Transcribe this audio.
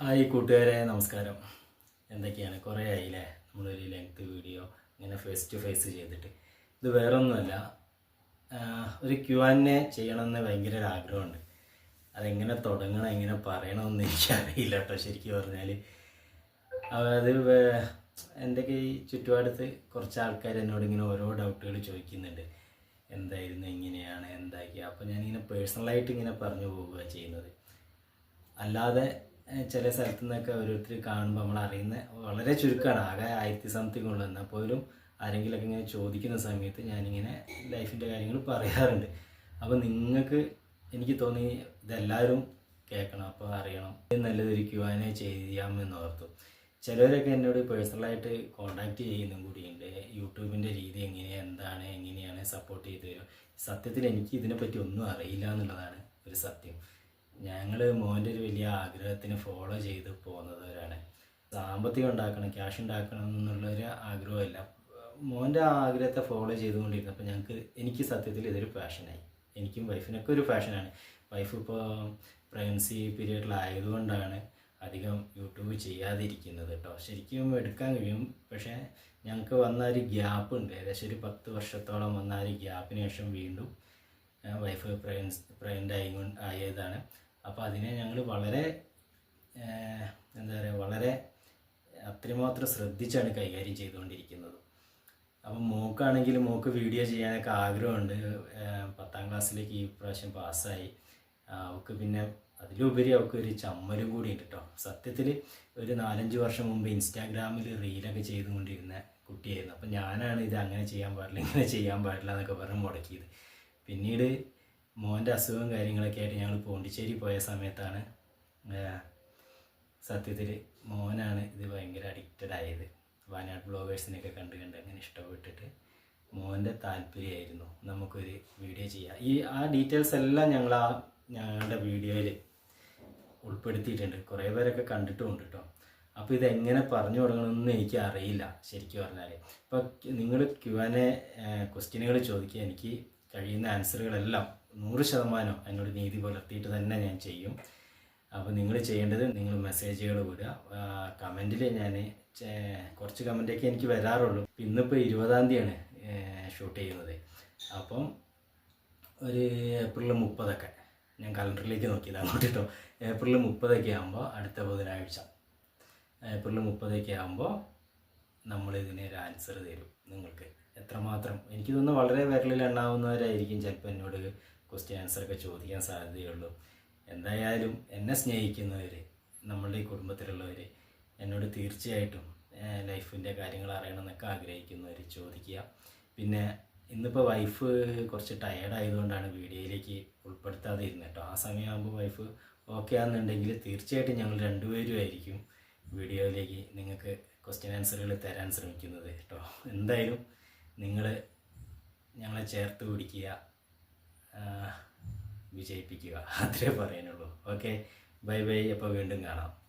Hi കൂട്ടുകാരെ നമസ്കാരം. എന്തൊക്കെയാണ്? കുറേ ആയില്ലേ? നമ്മളൊരു ലെങ്ത് വീഡിയോ ഇങ്ങനെ ഫേസ് ടു ഫേസ് ചെയ്തിട്ട്. ഇത് വേറൊന്നുമല്ല. ഒരു ക്യു ആൻ എ ചെയ്യണമെന്ന് ഭയങ്കര ഒരു ആഗ്രഹമുണ്ട്. അതെങ്ങനെ തുടങ്ങണം എങ്ങനെ പറയണമെന്ന് എനിക്കറിയില്ല കേട്ടോ ശരിക്കും പറഞ്ഞാൽ അത് എന്റെ ഈ ചുറ്റുപാടത്ത് കുറച്ച് ആൾക്കാർ എന്നോട് ഇങ്ങനെ ഓരോ ഡൗട്ടുകൾ ചോദിക്കുന്നുണ്ട്. എന്തായിരുന്നു എങ്ങനെയാണ് എന്താക്കിയ അപ്പോൾ ഞാനിങ്ങനെ പേഴ്സണലായിട്ട് ഇങ്ങനെ പറഞ്ഞു പോവുക ചെയ്യുന്നത്. അല്ലാതെ ചില സ്ഥലത്തു നിന്നൊക്കെ ഓരോരുത്തർ കാണുമ്പോൾ നമ്മൾ അറിയുന്ന വളരെ ചുരുക്കമാണ് ആകെ ആയിരത്തി സംതിങ് ഉള്ളത് എന്നാൽ പോലും ആരെങ്കിലുമൊക്കെ ഇങ്ങനെ ചോദിക്കുന്ന സമയത്ത് ഞാനിങ്ങനെ ലൈഫിന്റെ കാര്യങ്ങൾ പറയാറുണ്ട്. അപ്പോൾ നിങ്ങൾക്ക് എനിക്ക് തോന്നി ഇതെല്ലാവരും കേൾക്കണം അപ്പോൾ അറിയണം. നല്ലതൊരു ക്യൂ ആൻ എ ചെയ്യാമെന്ന് ഓർത്തു ചിലവരൊക്കെ എന്നോട് പേഴ്സണലായിട്ട് കോണ്ടാക്ട് ചെയ്യുന്നതും കൂടിയുണ്ട് യൂട്യൂബിന്റെ രീതി എങ്ങനെയാണ് എന്താണ് എങ്ങനെയാണ് സപ്പോർട്ട് ചെയ്ത് തരും സത്യത്തിൽ എനിക്ക് ഇതിനെപ്പറ്റി ഒന്നും അറിയില്ല എന്നുള്ളതാണ് ഒരു സത്യം. ഞങ്ങൾ മോന്റെ ഒരു വലിയ ആഗ്രഹത്തിന് ഫോളോ ചെയ്ത് പോകുന്നവരാണ്. സാമ്പത്തികം ഉണ്ടാക്കണം ക്യാഷ് ഉണ്ടാക്കണം എന്നുള്ളൊരു ആഗ്രഹമല്ല മോന്റെ ആ ആഗ്രഹത്തെ ഫോളോ ചെയ്തുകൊണ്ടിരുന്നപ്പോൾ ഞങ്ങൾക്ക് എനിക്ക് സത്യത്തിൽ ഇതൊരു പാഷനായി എനിക്കും വൈഫിനൊക്കെ ഒരു പാഷനാണ് വൈഫ് ഇപ്പോൾ പ്രഗ്നൻസി പീരീഡിലായതുകൊണ്ടാണ് അധികം യൂട്യൂബ് ചെയ്യാതിരിക്കുന്നത് കേട്ടോ ശരിക്കും എടുക്കാൻ കഴിയും. പക്ഷേ ഞങ്ങൾക്ക് വന്ന ഒരു ഗ്യാപ്പ് ഉണ്ട്. ഏകദേശം ഒരു പത്ത് വർഷത്തോളം വന്ന ഒരു ഗ്യാപ്പിന് ശേഷം വീണ്ടും വൈഫ് പ്രഗ്നൻസ് പ്രഗ്നന്റ് ആയി ആയതാണ്. അപ്പോൾ അതിനെ ഞങ്ങൾ വളരെ എന്താ പറയുക വളരെ അത്രമാത്രം ശ്രദ്ധിച്ചാണ് കൈകാര്യം ചെയ്തുകൊണ്ടിരിക്കുന്നത്. അപ്പം മോക്കാണെങ്കിൽ മോക്ക് വീഡിയോ ചെയ്യാനൊക്കെ ആഗ്രഹമുണ്ട്. പത്താം ക്ലാസ്സിലേക്ക് ഈ പ്രാവശ്യം പാസ്സായി. അവൾക്ക് പിന്നെ അതിലുപരി അവൾക്ക് ഒരു ചമ്മലും കൂടി ഉണ്ട് കേട്ടോ സത്യത്തിൽ ഒരു നാലഞ്ച് വർഷം മുമ്പ് ഇൻസ്റ്റാഗ്രാമിൽ റീലൊക്കെ ചെയ്തുകൊണ്ടിരുന്ന കുട്ടിയായിരുന്നു. അപ്പം ഞാനാണ് ഇത് അങ്ങനെ ചെയ്യാൻ പാടില്ല ഇങ്ങനെ ചെയ്യാൻ പാടില്ല എന്നൊക്കെ പറഞ്ഞ് മുടക്കിയത്. പിന്നീട് മോന്റെ അസുഖവും കാര്യങ്ങളൊക്കെ ആയിട്ട് ഞങ്ങൾ പോണ്ടിച്ചേരി പോയ സമയത്താണ്. സത്യത്തിൽ മോനാണ് ഇത് ഭയങ്കര അഡിക്റ്റഡ് ആയത്. വയനാട് ബ്ലോഗേഴ്സിനെയൊക്കെ കണ്ട് കണ്ട് അങ്ങനെ ഇഷ്ടപ്പെട്ടിട്ട് മോന്റെ താല്പര്യമായിരുന്നു നമുക്കൊരു വീഡിയോ ചെയ്യാം ഈ ആ ഡീറ്റെയിൽസ് എല്ലാം ഞങ്ങൾ ആ ഞങ്ങളുടെ വീഡിയോയിൽ ഉൾപ്പെടുത്തിയിട്ടുണ്ട്. കുറേ പേരൊക്കെ കണ്ടിട്ടുമുണ്ട് കേട്ടോ അപ്പോൾ ഇതെങ്ങനെ പറഞ്ഞു തുടങ്ങണമെന്ന് എനിക്ക് അറിയില്ല ശരിക്കും പറഞ്ഞാൽ ഇപ്പോൾ നിങ്ങൾ ക്യു ആൻ എ ക്വസ്റ്റ്യനുകൾ ചോദിക്കുക. എനിക്ക് കഴിയുന്ന ആൻസറുകളെല്ലാം നൂറ് ശതമാനം എന്നോട് നീതി പുലർത്തിയിട്ട് തന്നെ ഞാൻ ചെയ്യും. അപ്പോൾ നിങ്ങൾ ചെയ്യേണ്ടത് നിങ്ങൾ മെസ്സേജുകൾ വിടുക. കമന്റിൽ ഞാൻ കുറച്ച് കമന്റൊക്കെ എനിക്ക് വരാറുള്ളൂ. ഇന്നിപ്പോൾ ഇരുപതാം തീയതിയാണ് ഷൂട്ട് ചെയ്യുന്നത്. അപ്പം ഒരു ഏപ്രിൽ മുപ്പതൊക്കെ. ഞാൻ കലണ്ടറിലേക്ക് നോക്കിയത് അങ്ങോട്ട് കേട്ടോ ഏപ്രിൽ മുപ്പതൊക്കെ ആകുമ്പോൾ അടുത്ത ബുധനാഴ്ച. ഏപ്രിൽ മുപ്പതൊക്കെ ആകുമ്പോൾ നമ്മൾ ഒരു ആൻസർ തരും നിങ്ങൾക്ക്. എത്രമാത്രം? എനിക്ക് തോന്നുന്നു വളരെ വിരലിൽ എണ്ണാവുന്നവരായിരിക്കും ചിലപ്പോൾ എന്നോട് ക്വസ്റ്റ്യൻ ആൻസറൊക്കെ ചോദിക്കാൻ സാധ്യതയുള്ളൂ. എന്തായാലും എന്നെ സ്നേഹിക്കുന്നവർ നമ്മളുടെ ഈ കുടുംബത്തിലുള്ളവർ എന്നോട് തീർച്ചയായിട്ടും ലൈഫിന്റെ കാര്യങ്ങൾ അറിയണമെന്നൊക്കെ ആഗ്രഹിക്കുന്നവർ ചോദിക്കുക. പിന്നെ ഇന്നിപ്പോൾ വൈഫ് കുറച്ച് ടയേർഡ് ആയതുകൊണ്ടാണ് വീഡിയോയിലേക്ക് ഉൾപ്പെടുത്താതെ ഇരുന്നത് കേട്ടോ ആ സമയമാകുമ്പോൾ വൈഫ് ഓക്കെ ആണെന്നുണ്ടെങ്കിൽ തീർച്ചയായിട്ടും ഞങ്ങൾ രണ്ടുപേരും ആയിരിക്കും വീഡിയോയിലേക്ക് നിങ്ങൾക്ക് ക്വസ്റ്റ്യൻ ആൻസറുകൾ തരാൻ ശ്രമിക്കുന്നത് കേട്ടോ എന്തായാലും നിങ്ങൾ ഞങ്ങളെ ചേർത്ത് പിടിക്കുക. വിജയിപ്പിക്കുക. അത്രേ പറയാനുള്ളൂ. ഓക്കെ? Bye bye. അപ്പോൾ വീണ്ടും കാണാം.